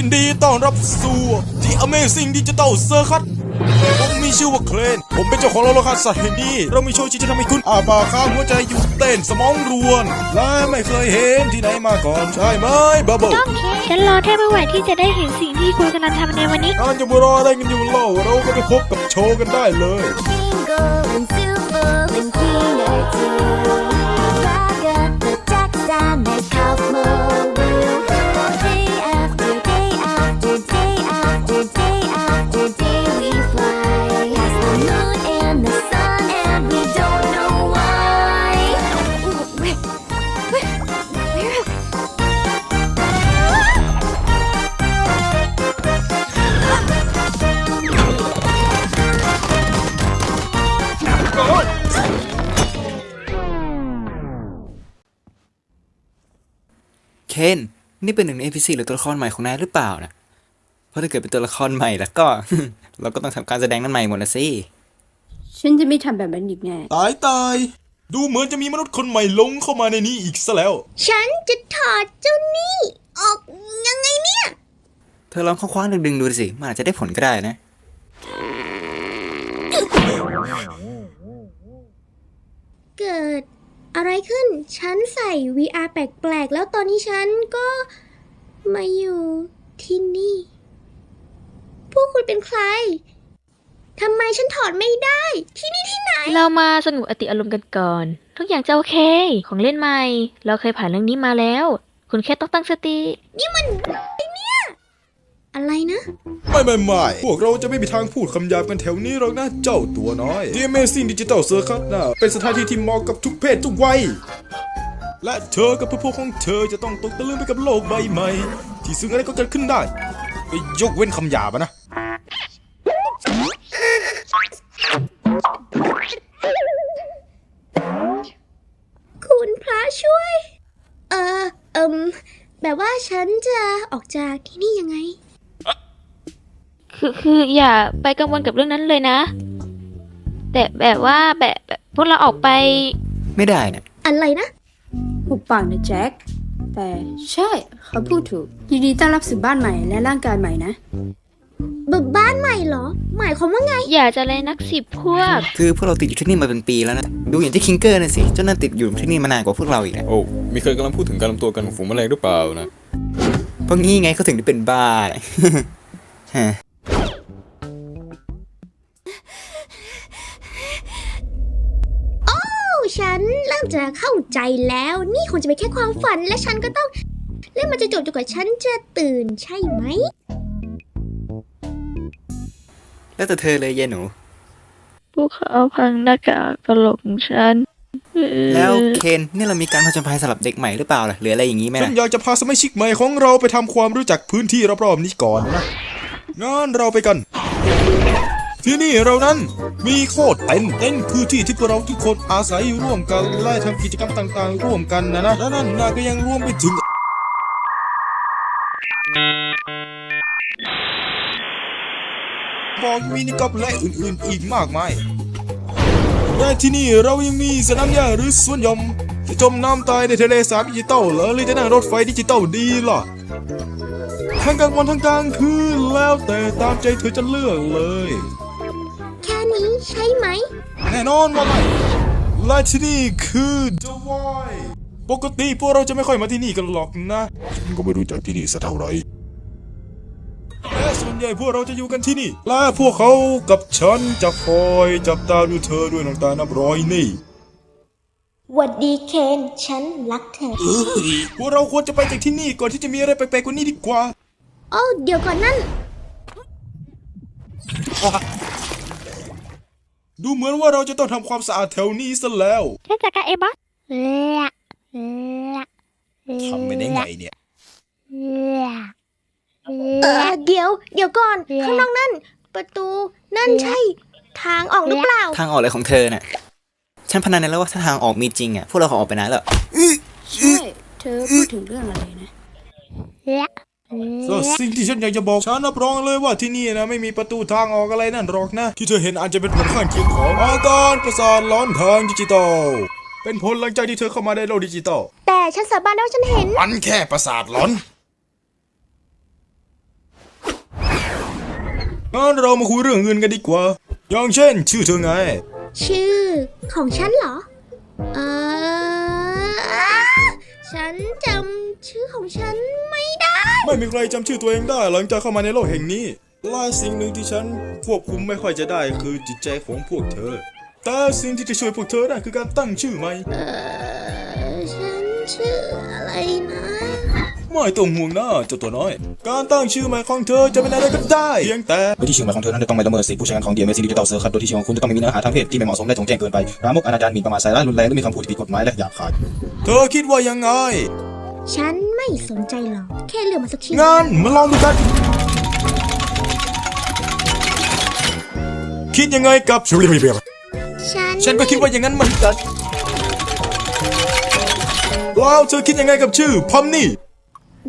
ยินดีต้อนรับสู่ The Amazing Digital Circus ผมมีชื่อว่าเคลน ผมเป็นเจ้าของโลคัสสัตว์แห่งนี้ เรามีโชว์ที่จะทำให้คุณอาปากค้างหัวใจหยุดเต้นสมองรวน และไม่เคยเห็นที่ไหนมาก่อนใช่ไหมบับเบิ้ลต้องเคฉันรอแทบไม่ไหวที่จะได้เห็นสิ่งที่คุณกำลังทำในวันนี้อ่านจะมารออะไรกันอยู่เล่าเราก็ไปพบกับโชว์กันได้เลย Jingle and silver and greener too. นี่เป็นหนึ่งใน NPC หรือตัวละครใหม่ของนายหรือเปล่านะเพราะถ้าเกิดเป็นตัวละครใหม่แล้วก็ เราก็ต้องทำการแสดงนั้นใหม่หมดนะสิ ฉันจะไม่ทำแบบนั้นอีกแน่ ตายตาย ดูเหมือนจะมีมนุษย์คนใหม่ลงเข้ามาในนี้อีกซะแล้ว ฉันจะถอดเจ้านี่ ออกยังไงเนี่ย เธอลองคว้างๆดึงๆดูสิ มันอาจจะได้ผลก็ได้นะ เกิด อะไรขึ้น ฉันใส่ VR แปลกๆ แล้วตอนนี้ฉันก็มาอยู่ที่นี่ พวกคุณเป็นใคร ทำไมฉันถอดไม่ได้ ที่นี่ที่ไหน เรามาสงบอติอารมณ์กันก่อน ทุกอย่างจะโอเค ของเล่นใหม่ เราเคยผ่านเรื่องนี้มาแล้ว คุณแค่ต้องตั้งสติ นี่มันไอเนี่ยอะไรนะ ไม่ไม่ไม่พวกเราจะไม่มีทางพูดคำหยาบกันแถวนี้หรอกนะ เจ้าตัวน้อย The Amazing Digital Circus นะเป็นสถานที่ที่เหมาะกับทุกเพศทุกวัย และเธอกับพวกของเธอจะต้องตกตะลึงไปกับโลกใบใหม่ ที่ซึ่งอะไรก็เกิดขึ้นได้เอ้ยยกเว้นคำหยาบอะนะ คุณพระช่วย เออเอิมแบบว่าฉันจะออกจากที่นี่ยังไง คือคืออย่าไปกังวลกับเรื่องนั้นเลยนะ แต่แบบว่าแบบแบบพวกเราออกไป ไม่ได้นะอะไรนะ หุบปากนะแจ็ค แต่ใช่เขาพูดถูก ยินดีต้อนรับสู่บ้านใหม่และร่างกายใหม่นะ บบ้านใหม่เหรอ หมายความว่าไง อย่าจะเลยนักสิบพวก คือพวกเราติดอยู่ที่นี่มาเป็นปีแล้วนะ ดูอย่างที่คิงเกอร์นะสิเจ้านั่นติดอยู่ที่นี่มานานกว่าพวกเราอีกนะโอ้ มีใครกำลังพูดถึงการรวมตัวกันของฝูงแมลงหรือเปล่านะ เพราะงี้ไงเขาถึงได้เป็นบ้า ฮะ ฉันเริ่มจะเข้าใจแล้ว นี่คงจะเป็นแค่ความฝันและฉันก็ต้องเรื่องมันจะจบจนกว่าฉันจะตื่นใช่ไหม แล้วแต่เธอเลยยายหนู พวกเขาพังหน้ากากตลกของฉันแล้วเคนนี่เรามีการผจญภัยสำหรับเด็กใหม่หรือเปล่าล่ะหรืออะไรอย่างนี้ไหมฉัล่ะนอยากจะพาสมาชิกใหม่ของเราไปทำความรู้จักพื้นที่รอบๆนี้ก่อนนะงั้นเราไปกัน ที่นี่เรานั้นมีโคตรเต็นเต็นคือที่ที่พวกเราทุกคนอาศัยอยู่ร่วมกันและทำกิจกรรมต่างๆ ร่วมกันนะนะและนั่นนะก็ยังร่วมไปถึงบอกมินิกอล์ฟและอื่นๆอีกมากมายและที่นี่เรายังมีสนามหญ้าหรือสวนหย่อมจะจมน้ำตายในทะเลสาบดิจิตอลหรือจะนั่งรถไฟดิจิตอลดีล่ะทั้งกลางวันทั้งกลางคืนแล้วแต่ตามใจเธอจะเลือกเลย ใช่ไหม แน่นอนว่าไม่และที่นี่คือเดอะวายปกติพวกเราจะไม่ค่อยมาที่นี่กันหรอกนะฉันก็ไม่รู้จักที่นี่สักเท่าไหร่และส่วนใหญ่พวกเราจะอยู่กันที่นี่ และพวกเขากับฉันจะคอยจับตาดูเธอด้วยน้ำตานับร้อยนี่หวัดดีเคน ฉันรักเธอ พวกเราควรจะไปจากที่นี่ก่อนที่จะมีอะไรแปลกๆกว่านี้ดีกว่า โอ้ เดี๋ยวก่อนนั่น ดูเหมือนว่าเราจะต้องทำความสะอาดแถวนี้ซะแล้วฉันจัดการเองบอสละละทำไปได้ไงเนี่ยละเออเดี๋ยว เดี๋ยวก่อนแย่ข้างนอกนั่น ประตูนั่นใช่ ทางออกหรือเปล่า ทางออกอะไรของเธอน่ะ ฉันพนันได้แล้วว่าถ้าทางออกมีจริงอะพวกเราขอออกไปนานแล้วใช่ เธอพูดถึงเรื่องอะไรนะละ ก็สิ่งที่ฉันอยากจะบอกฉันรับรองเลยว่าที่นี่นะไม่มีประตูทางออกอะไรนั่นหรอกนะ ที่เธอเห็นอาจจะเป็นผลข้างเคียงของอาการประสาทหลอนทางดิจิตอลเป็นผลหลังจากที่เธอเข้ามาในโลกดิจิตอลแต่ฉันสาบานได้ว่าฉันเห็น มันแค่ประสาทหลอนงั้นเรามาคุยเรื่องเงินกันดีกว่า อย่างเช่น ชื่อเธอไง ชื่อของฉันเหรอเออฉันจำ ชื่อของฉันไม่ได้ ไม่มีใครจำชื่อตัวเองได้ หลังจากเข้ามาในโลกแห่งนี้และสิ่งหนึ่งที่ฉันควบคุมไม่ค่อยจะได้คือจิตใจของพวกเธอ แต่สิ่งที่จะช่วยพวกเธอได้คือการตั้งชื่อใหม่เออฉันชื่ออะไรนะ ไม่ต้องห่วงนะเจ้าตัวน้อย การตั้งชื่อใหม่ของเธอจะเป็นอะไรก็ได้เพียงแต่โดยที่ชื่อหมายของเธอนั้นจะต้องไม่ละเมิดสิทธิผู้ใช้งานของ DMS ดิจิทัลเซอร์ครับโดยที่ชื่อของคุณจะต้องไม่มีเนื้อหาทางเพศที่ไม่เหมาะสมและจงแจ้งเกินไปรามกอนาจารหมิ่นประมาทใส่ร้ายรุนแรงและมีคำพูดที่ผิดกฎหมายและหยาบคาย เธอคิดว่ายังไง ฉันไม่สนใจหรอก แค่เลือกมาสักชื่องั้นมาลองดูกัน คิดยังไงกับฉันฉันก็คิดว่าอย่างนั้นเหมือนกันแล้วเธอคิดยังไงกับชื่อพอมนี่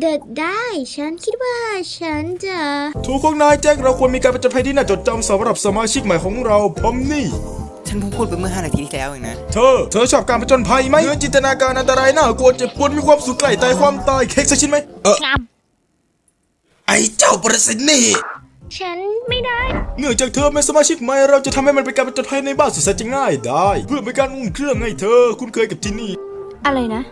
เดิดได้ฉันคิดว่าฉันจะถูกของนายแจ็คเราควรมีการประจนภัยที่น่าจดจำสำหรับสมาชิกใหม่ของเราพอมนี่ ฉันเพิ่งพูดไปเมื่อ 5 นาทีที่แล้วเองนะ เธอ เธอชอบการประจนภัยไหมเนื้อจินตนาการอันตรายน่ากลัวเจ็บปวดมีความสุขใกล้ตายความตายเค้กสักชิ้นไหมเออไอ้เจ้าประสิทธิ์นี่ ฉันไม่ได้ เนื่องจากเธอเป็นสมาชิกใหม่เราจะทำให้มันเป็นการประจนภัยในบ้านสุดแสนจะง่ายได้ เพื่อเป็นการอุ่นเครื่องให้เธอ คุ้นเคยกับที่นี่อะไรนะ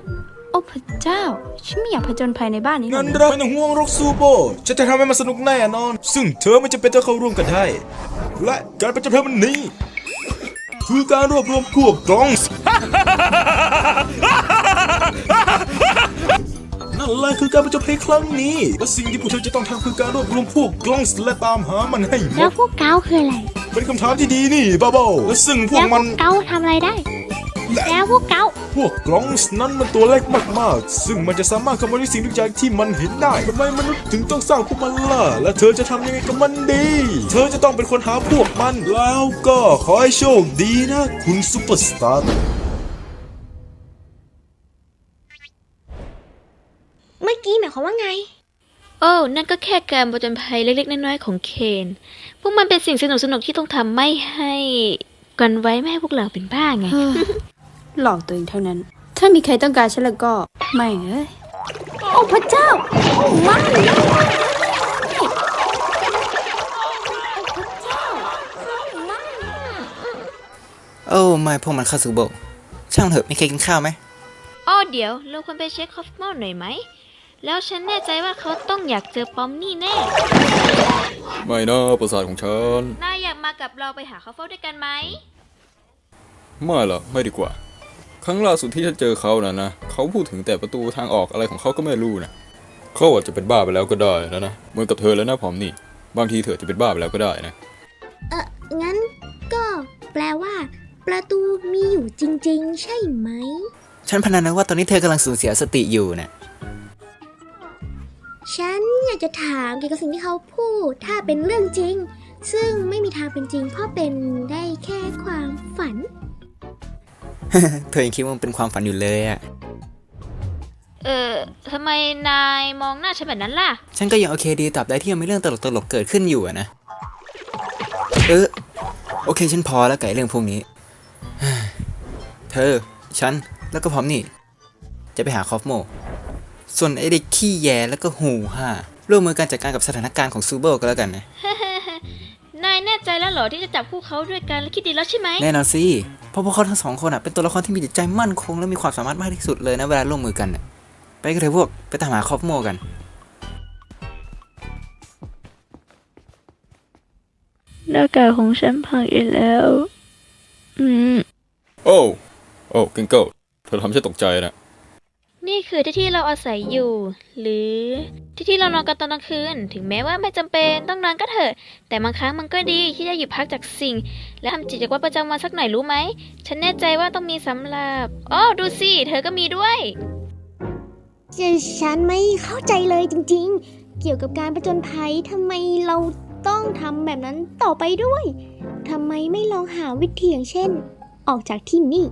โอ้พระเจ้า ฉันไม่อยากผจญภัยในบ้านนี้หรงั้อกนเราไม่ต้องห่วงหรอกซูโบฉันจะทำให้มันสนุกแน่นอน ซึ่งเธอไม่จำเป็นต้องเข้าร่วมกันได้และการประจนภัยมันนี้ คือการรวบรวมพวกกล้องนั่นแหละคือการประจนภัยครั้งนี้และสิ่งที่พวกเธอจะต้องทำคือการรวบรวมพวกกล้องและตามหามันให้หมแล้วดพวกเกาคืออะไร เป็นคำถามที่ดีนี่บ้าบและซึ่งพวแล้กวพมัวน กเกาทำอะไรได้ แล้วพวกเกาพวกกล้องนั้นมันตัวเล็กมากๆ ซึ่งมันจะสามารถขโมยสิ่งทุกอย่างที่มันเห็นได้ทำไมมนุษย์ถึงต้องสร้างพวกมันล่ะ และเธอจะทำยังไงกับมันดี เธอจะต้องเป็นคนหาพวกมัน แล้วก็ขอให้โชคดีนะ คุณซุปเปอร์สตาร์เมื่อกี้หมายความว่าไง โอ้นั่นก็แค่การประจนภัยเล็กๆ น้อยๆ ของเคน พวกมันเป็นสิ่งสนุกๆ ที่ต้องทำไม่ให้ กันไว้ไม่ให้พวกเราเป็นบ้าไง หลอกตัวเองเท่านั้น ถ้ามีใครต้องการฉันแล้วก็ ไม่เอ้ยโอ้พระเจ้าโอ้ไม่โอ้ไม่พวกมันคาซูโบะช่างเถอะไม่เคยกินข้าวไหมอ้อเดี๋ยวเราควรไปเช็คคอฟมอลหน่อยไหม แล้วฉันแน่ใจว่าเขาต้องอยากเจอปอมนี่แน่ ไม่นะประสาทของฉันนายอยากมากับเราไปหาคอฟเฟลด้วยกันไหม ไม่หรอกไม่ดีกว่า รั้งล่าสุดที่ฉันเจอเขานะนะเขาพูดถึงแต่ประตูทางออกอะไรของเขาก็ไม่รู้นะเขาอาจจะเป็นบ้าไปแล้วก็ได้นะนะเหมือนกับเธอแล้วนะผอมนี่ บางทีเธอจะเป็นบ้าไปแล้วก็ได้นะ เอองั้นก็แปลว่า ประตูมีอยู่จริง ๆ ใช่ไหม ฉันพนันนะว่าตอนนี้เธอกำลังสูญเสียสติอยู่นะฉันอยากจะถามเกี่ยวกับสิ่งที่เขาพูดถ้าเป็นเรื่องจริง ซึ่งไม่มีทางเป็นจริงเพราะเป็นได้แค่ความฝัน เธอยังคิดว่ามันเป็นความฝันอยู่เลยอะเออทำไมนายมองหน้าฉันแบบนั้นล่ะ ฉันก็ยังโอเคดีตราบใดที่ยังมีเรื่องตลกๆเกิดขึ้นอยู่อะนะ เออ โอเคฉันพอแล้วไก่เรื่องพวกนี้ เธอ ฉัน แล้วก็พร้อมนี่ จะไปหาคอฟโม ส่วนไอเด็กขี้แยแล้วก็หูห่าร่วมมือการจัดการกับสถานการณ์ของซูเบิลก็แล้วกันนะนายแน่ใจแล้วเหรอที่จะจับคู่เขาด้วยกันและคิดดีแล้วใช่ไหมแน่นอนสิ เพราะพวกเขาทั้งสองคนอะเป็นตัวละครที่มีจิตใจมั่นคงและมีความสามารถมากที่สุดเลยนะเวลาร่วมมือกันน่ะไปกันเถอะพวกไปตามหาคอฟโมกัน หน้ากากของฉันพังอีกแล้ว อืม โอ้ โอ้เกิงเกิลเธอทำฉันตกใจนะ นี่คือที่ที่เราอาศัยอยู่ หรือที่ที่เรานอนกันตอนกลางคืน ถึงแม้ว่าไม่จำเป็นต้องนอนก็เถอะ แต่บางครั้งมันก็ดีที่จะหยุดพักจากสิ่ง และทำจิตวัตประจำวันสักหน่อยรู้ไหม ฉันแน่ใจว่าต้องมีสำหรับอ๋อดูสิเธอก็มีด้วยฉันไม่เข้าใจเลยจริงๆ เกี่ยวกับการประจนภัยทำไมเราต้องทำแบบนั้นต่อไปด้วยทำไมไม่ลองหาวิธีอย่างเช่น ออกจากที่นี่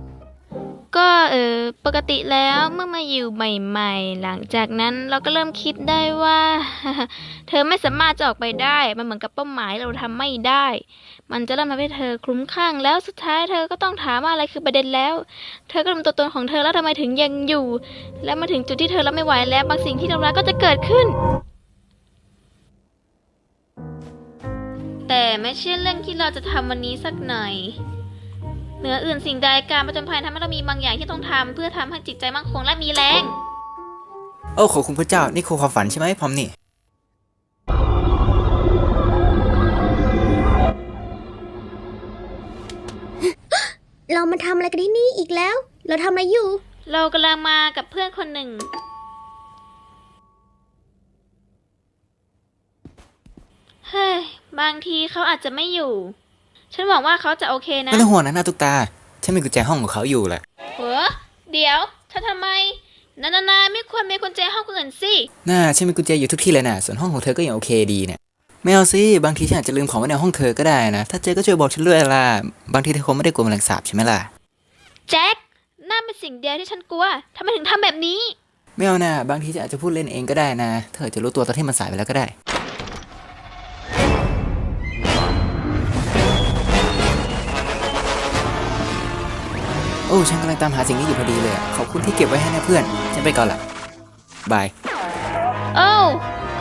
ก็เออปกติแล้วเมื่อมาอยู่ใหม่ๆ หลังจากนั้นเราก็เริ่มคิดได้ว่า เธอไม่สามารถจะออกไปได้ มันเหมือนกับเป้าหมายเราทำไม่ได้ มันจะเริ่มทำให้เธอคลุ้มคลั่งแล้วสุดท้ายเธอก็ต้องถามว่าอะไรคือประเด็นแล้ว เธอก็ลืมตัวตนของเธอแล้วทำไมถึงยังอยู่ แล้วมาถึงจุดที่เธอรับไม่ไหวแล้วบางสิ่งที่เรารักก็จะเกิดขึ้นแต่ไม่ใช่เรื่องที่เราจะทำวันนี้สักหน่อย เหนืออื่นสิ่งใดการประจนภัยทำให้เรามีบางอย่างที่ต้องทำเพื่อทำให้จิตใจมั่นคงและมีแรง โอ้ขอบคุณพระเจ้า นี่คือความฝันใช่ไหมพร้อมนี่เรามาทำอะไรกันที่นี่อีกแล้ว เราทำอะไรอยู่ เรากำลังมากับเพื่อนคนหนึ่ง เฮ้ย บางทีเขาอาจจะไม่อยู่ ฉันหวังว่าเขาจะโอเคนะไม่ต้องห่วงนะหน้าตุ๊กตา ฉันมีกุญแจห้องของเขาอยู่แหละเฮ้อเดี๋ยวเธอทำไมนานๆไม่ควรมีกุญแจห้องคนอื่นสิน่าฉันมีกุญแจอยู่ทุกที่เลยนะส่วนห้องของเธอก็ยังโอเคดีเนี่ยไม่เอาสิบางทีฉันอาจจะลืมของไว้ในห้องเธอก็ได้นะ ถ้าเจอก็ช่วยบอกฉันด้วยล่ะบางทีเธอคงไม่ได้กลัวแมลงสาบใช่ไหมล่ะแจ็คนั่นเป็นสิ่งเดียวที่ฉันกลัวทำไมถึงทำแบบนี้ ไม่เอานะบางทีฉันอาจจะพูดเล่นเองก็ได้นะ เธออาจจะรู้ตัวตอนที่มันสายไปแล้วก็ได้ โอ้ฉันกำลังตามหาสิ่งนี้อยู่พอดีเลยอะขอบคุณที่เก็บไว้ให้นะเพื่อน ฉันไปก่อนละบาย โอ้ว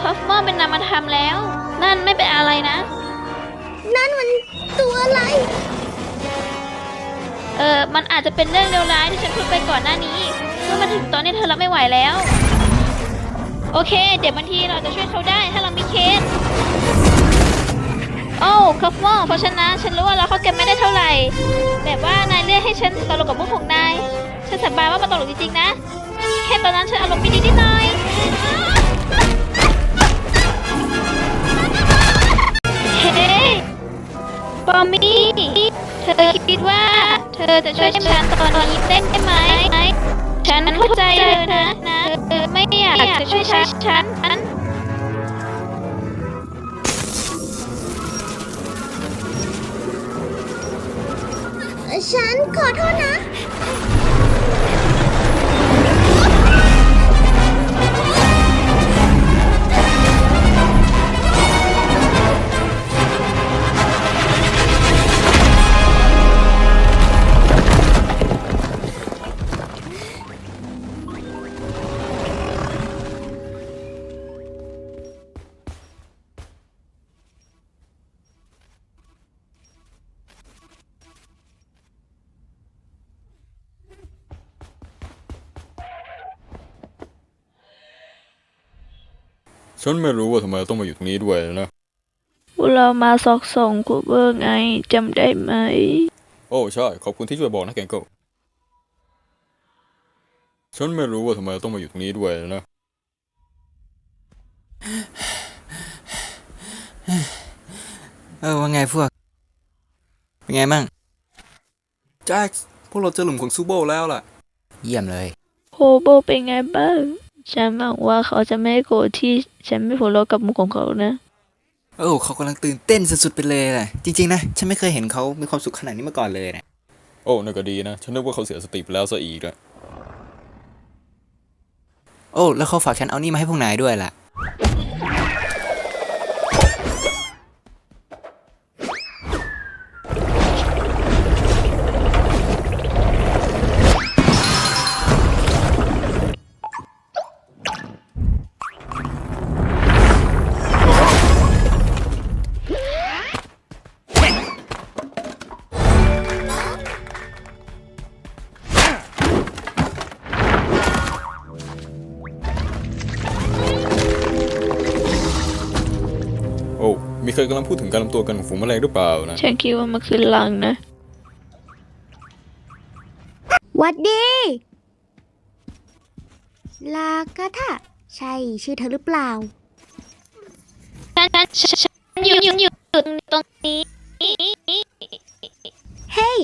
คอฟมอเป็นนามธรรมแล้ว นั่นไม่เป็นอะไรนะ นั่นมันตัวอะไร เออมันอาจจะเป็นเรื่องเลวร้ายที่ฉันพูดไปก่อนหน้านี้ เมื่อมาถึงตอนนี้เธอรับไม่ไหวแล้ว โอเค เดี๋ยวบางทีเราจะช่วยเขาได้ถ้าเรามีเคน โอ้คอฟมอเพราะฉะนั้นฉันรู้ว่าเราเข้ากันไม่ได้เท่าไหร่ แบบว่านายเลือกให้ฉันตลกกับมุกของนาย ฉันสาบานว่ามันตลกจริงๆนะ แค่ตอนนั้นฉันอารมณ์ไม่ดีนิดหน่อยเฮ้ยปอมมี่เธอคิดว่า เธอจะช่วยฉันตอนนี้ได้ไหม ฉันเข้าใจเธอนะนะเธอไม่อยากจะช่วยฉัน ฉันขอโทษนะ ฉันไม่รู้ว่าทำไมเราต้องมาอยู่ตรงนี้ด้วยนะเรามาสอกส่องกูเบอร์ไงจำได้ไหม โอ้ใช่ ขอบคุณที่ช่วยบอกนะแกงโก้ฉันไม่รู้ว่าทำไมเราต้องมาอยู่ตรงนี้ด้วยนะ เออว่าไงพวก เป็นไงมั่งแจ็คพวกเราเจอหลุมของซูโบแล้วล่ะ เยี่ยมเลย โฮโบเป็นไงบ้าง ฉันหวังว่าเขาจะไม่โกรธที่ฉันไม่หัวเราะกับมุกของเขานะ โอ้เขากำลังตื่นเต้นสุดๆไปเลยแหละจริงๆนะฉันไม่เคยเห็นเขามีความสุขขนาดนี้มาก่อนเลยนะโอ้นั่นก็ดีนะ ฉันนึกว่าเขาเสียสติไปแล้วซะอีกอะโอ้ แล้วเขาฝากฉันเอานี่มาให้พวกนายด้วยล่ะ มีใครกำลังพูดถึงการลำตัวกันของฝูงแมลงหรือเปล่านะฉันคิดว่ามันคือลังนะ หวัดดี ลากาทะใช่ชื่อเธอหรือเปล่า ฉันฉันฉันฉันอยู่อยู่อยู่ตรงนี้ เฮ้ย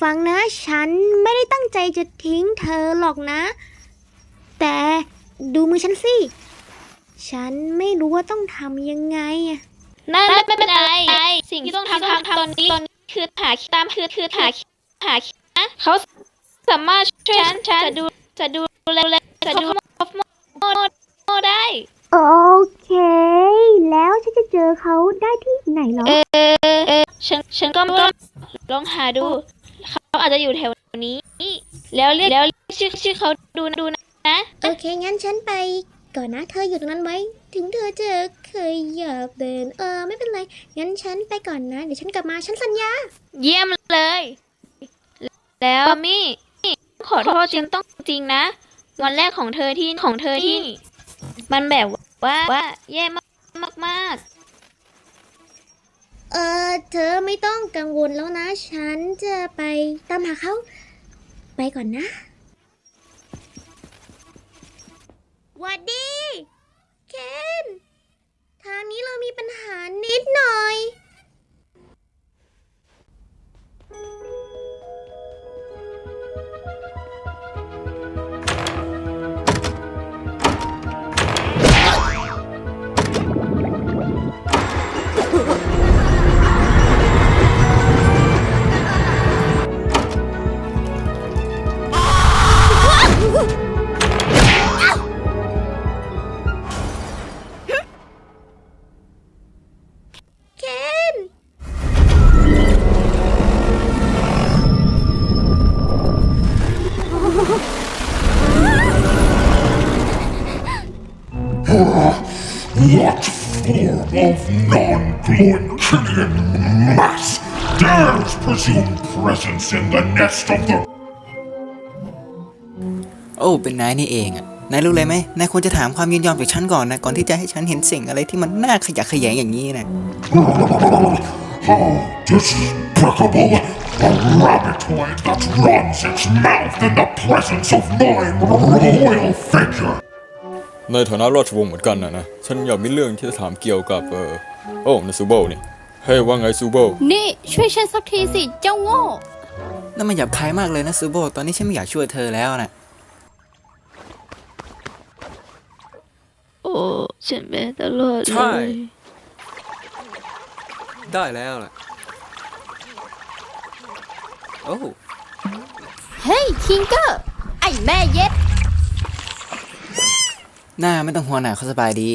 ฟังนะ ฉันไม่ได้ตั้งใจจะทิ้งเธอหรอกนะ แต่ดูมือฉันสิ ฉันไม่รู้ว่าต้องทำยังไงอะนั่นไม่เป็นไรสิ่งที่ต้องทำทำตอนนี้ตอนนี้คือหาตามคือคือหาหานะเขาสามารถช่วยฉันจะดูจะดูแลจะดูโมโมได้ โอเค แล้วฉันจะเจอเขาได้ที่ไหนเหรอ เออเออฉันฉันก็ลองลองหาดู เขาอาจจะอยู่แถวนี้ แล้วเรียกแล้วเรียกชื่อชื่อเขาดูดูนะ โอเค งั้นฉันไป ก่อนนะ เธออยู่ตรงนั้นไว้ ถึงเธอจะเคยอยากเดิน เออ ไม่เป็นไร งั้นฉันไปก่อนนะ เดี๋ยวฉันกลับมา ฉันสัญญา เยี่ยมเลย แล้วปามี่ ขอโทษจริงต้องจริงนะ วันแรกของเธอที่ของเธอที่ มันแบบว่าว่าแย่มากมากเออเธอไม่ต้องกังวลแล้วนะ ฉันจะไปตามหาเขา ไปก่อนนะ วัสดี เคน ทางนี้เรามีปัญหานิดหน่อย What form of non-glowing Killian mass dares presume presence in the nest of the โอ้ เป็นนายนี่เองอะนายรู้เลยไหมนายควรจะถามความยินยอมจากฉันก่อนนะ ก่อนที่จะให้ฉันเห็นสิ่งอะไรที่มันน่าขยะแขยงอย่างนี้นะ How despicable! A rabbitoid that runs its mouth in the presence of my royal figure! ในฐานะราชวงศ์เหมือนกันนะนะ ฉันอยากมีเรื่องที่จะถามเกี่ยวกับเออโอ้นายซูโบนี่เฮ้ยว่าไงซูโบนี่ช่วยฉันสักทีสิเจ้าโง่นั่นมันหยาบคายมากเลยนะซูโบ ตอนนี้ฉันไม่อยากช่วยเธอแล้วนะโอ้ฉันแม่ตลอดเลใช่ ยได้แล้วล่ะ โอ้ เฮ้ยคิงเกอร์ ไอ้แม่เย็ด หน้าไม่ต้องห่วงหนาเขาสบายดี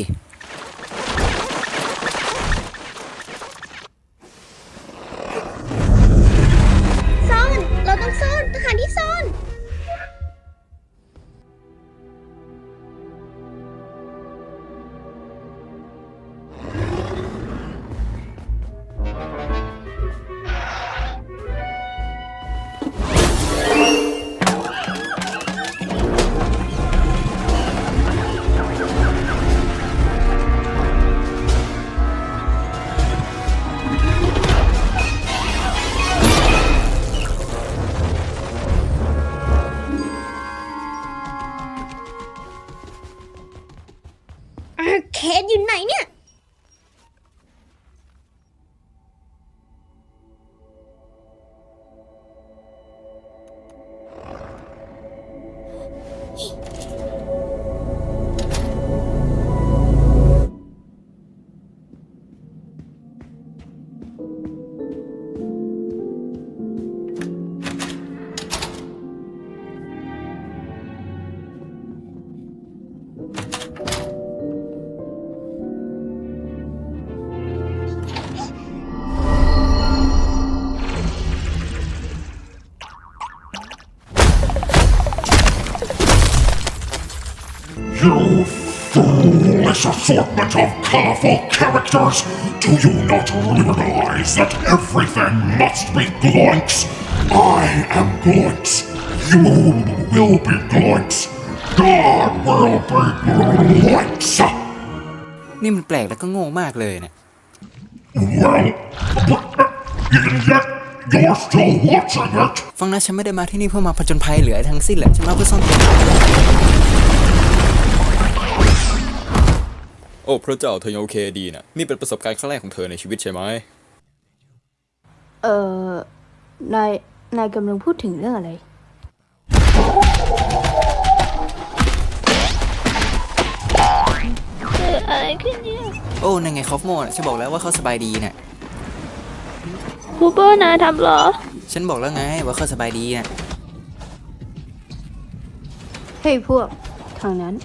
assortment of colorful characters! Do you not realize that everything must be Gloinks? I am Gloinks. You will be Gloinks. God will be Gloinks. นี่มันแปลกแล้วก็โง่มากเลยนะ Well, but even yet, you're still watching it. ฟังนะฉันไม่ได้มาที่นี่เพื่อมาผจญภัยเหลือทั้งสิ้นแหละฉันมาเพื่อซ่อนตัว อ้พระเจ้าเธอยังโอเคดีนะนี่เป็นประสบการณ์ครั้งแรกของเธอในชีวิตใช่ไหมเอ่อนายนายกำลังพูดถึงเรื่องอะไร เกิดอะไรขึ้นเนี่ยโอ้นั่นไงคอฟโมน่ะฉันบอกแล้วว่าเขาสบายดีน่ะ บูเบอร์นายทำเหรอ ฉันบอกแล้วไงว่าเขาสบายดีน่ะ เฮ้ยพวก ทางนั้น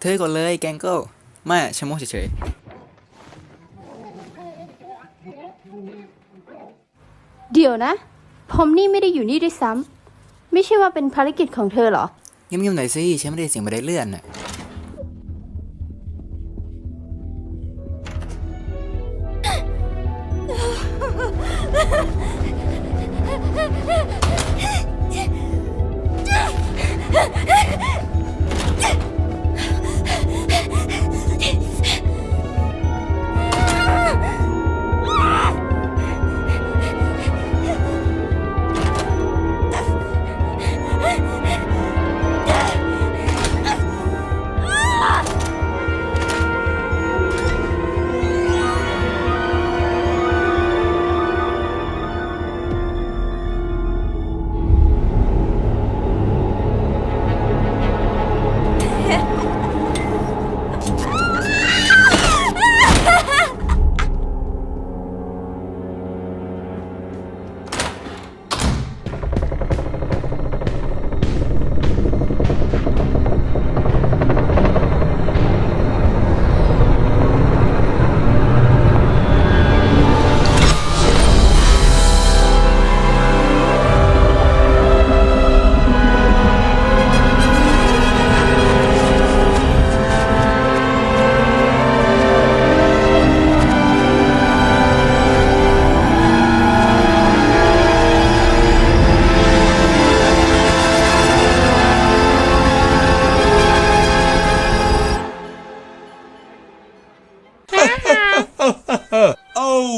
เธอก่อนเลยแกงเกิลไม่อะฉันโมเฉยเดี๋ยวนะ ผมนี่ไม่ได้อยู่นี่ด้วยซ้ำ ไม่ใช่ว่าเป็นภารกิจของเธอเหรอเงียบๆหน่อยสิฉันไม่ได้เสียงบันไดเลื่อนน่ะ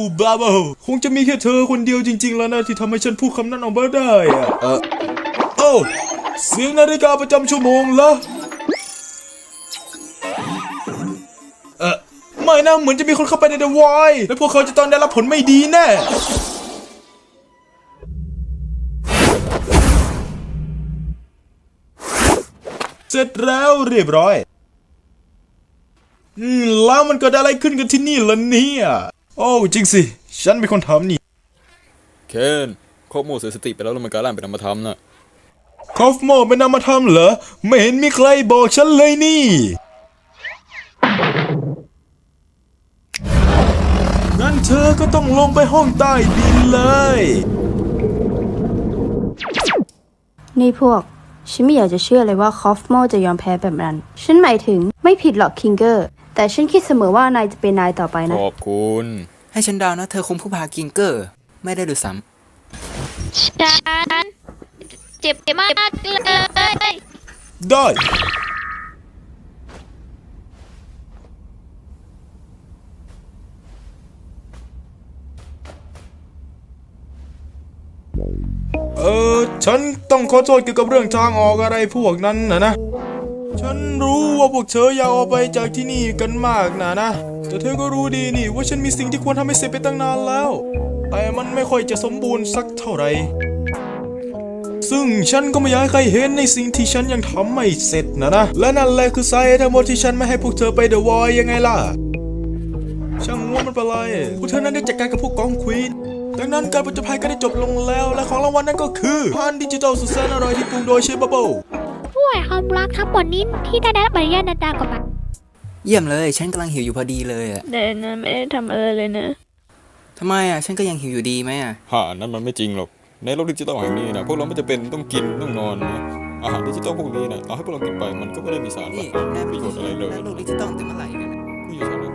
โอ้บาโบคงจะมีแค่เธอคนเดียวจริง ๆ แล้วนะที่ทำให้ฉันพูดคำนั้นออกมาได้อะเออโอ้เสียงนาฬิกาประจำชั่วโมงเหรอเออไม่นะเหมือนจะมีคนเข้าไปในเดอะวอยและพวกเขาจะต้องได้รับผลไม่ดีแน่เสร็จแล้วเรียบร้อย อืมแล้วมันเกิดอะไรขึ้นกันที่นี่ล่ะเนี่ย โอ้จริงสิ ฉันเป็นคนทำนี่เคนครอบโมเสียสติไปแล้วแล้วมันกลายร่างเป็นนามธรรมน่ะคอฟโมเป็นนามธรรมเหรอ ไม่เห็นมีใครบอกฉันเลยนี่ งั้นเธอก็ต้องลงไปห้องใต้ดินเลย นี่พวก ฉันไม่อยากจะเชื่อเลยว่าคอฟโมจะยอมแพ้แบบนั้น ฉันหมายถึงไม่ผิดหรอกคิงเกอร์ แต่ฉันคิดเสมอว่านายจะเป็นนายต่อไปขนะอบคุณ ให้ฉันเดาวนะ เธอคงผู้พากิงเกอร์ ไม่ได้ดูซ้ฉันเจ็บมากเลยได้ เออ ฉันต้องขอโทษเกี่ยวกับเรื่องทางออกอะไรพวกนั้นนะนะ ฉันรู้ว่าพวกเธออยากออกไปจากที่นี่กันมากนะนะ แต่เธอก็รู้ดีนี่ว่าฉันมีสิ่งที่ควรทำให้เสร็จไปตั้งนานแล้ว แต่มันไม่ค่อยจะสมบูรณ์สักเท่าไหร่ ซึ่งฉันก็ไม่อยากให้ใครเห็นในสิ่งที่ฉันยังทำไม่เสร็จนะนะ และนั่นแหละคือสาเหตุทั้งหมดที่ฉันไม่ให้พวกเธอไปเดอะวอยยังไงล่ะ ช่างว่ามันเป็นไรพวกเธอนั้นได้จัดการกับพวกกองควีนดังนั้นการประจบภัยก็ได้จบลงแล้ว และของรางวัลนั้นก็คือพานดิจิทัลสุดแสนอร่อยที่ปรุงโดยเชฟบับเบิล ผู้ให้ความรักทั้งหมดนี้ที่ได้รับอนุญาตตามกฎหมายำเยี่ยมเลย ฉันกำลังหิวอยู่พอดีเลยอะเดนนะไม่ได้ทำอะไรเลยนะทำไมอะฉันก็ยังหิวอยู่ดีไหมอะหานั้นมันไม่จริงหรอก ในโลกดิจิตอลแห่งนี้นะพวกเราไม่จะเป็นต้องกินต้องนอนนะอาหารดิจิตอลพวกนี้นะต่อให้พวกเรากินไปมันก็ไม่ได้มีสารนี่อาหารนายประโยชน์อะไรเลยโลกดิจิตอลเต็มเมื่อไหร่